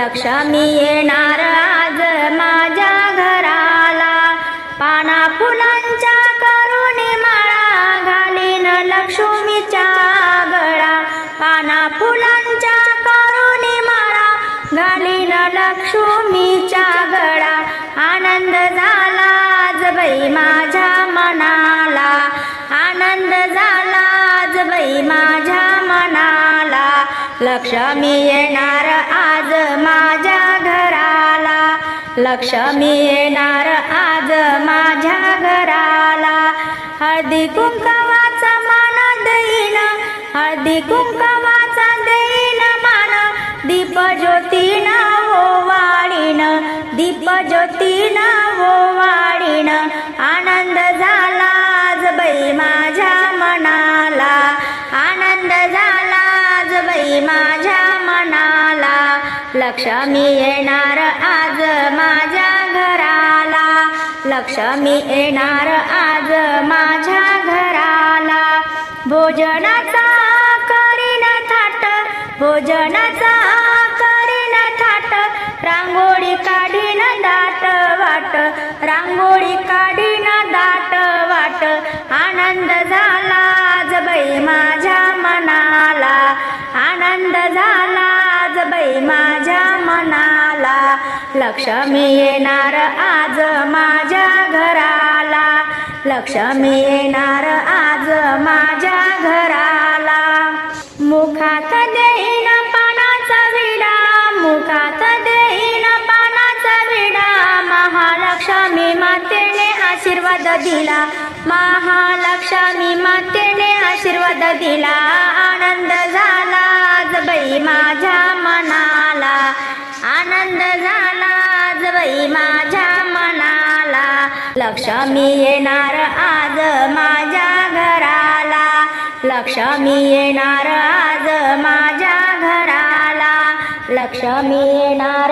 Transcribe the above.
लक्ष्मी येणार आज माझ्या घराला. पाना फुलांच्या करुणी माळा घालीन लक्ष्मीच्या गळा. पाना फुलांच्या करुणी माळा घालीन लक्ष्मीच्या गळा. आनंद झाला आज बाई माझ्या मनाला. आनंद झाला आज बाई माझ्या लक्ष्मी येणार आज माझ्या घराला. लक्ष्मी येणार आज माझ्या घराला. हळदी कुंकवाचा मान देईन हळदी कुंकवाचा देईन मान. दीप ज्योतीन वाळीन दीप ज्योती लक्ष्मी येणार आज माझ्या घराला. लक्ष्मी येणार आज माझ्या घराला. भोजनाचा करीन थाट भोजनाचा करीन थाट. रांगोळी काढीन दाट वाट रांगोळी काढीन लक्ष्मी येणार आज माझ्या घराला. लक्ष्मी येणार आज माझ्या घराला. मुखात देईन पानाचा विडा मुखात देईन पानाचा विडा. महालक्ष्मी मातेने आशीर्वाद दिला महालक्ष्मी मातेने आशीर्वाद दिला. लक्ष्मी येणार आज माझ्या घराला. लक्ष्मी येणार आज माझ्या घराला. लक्ष्मी येणार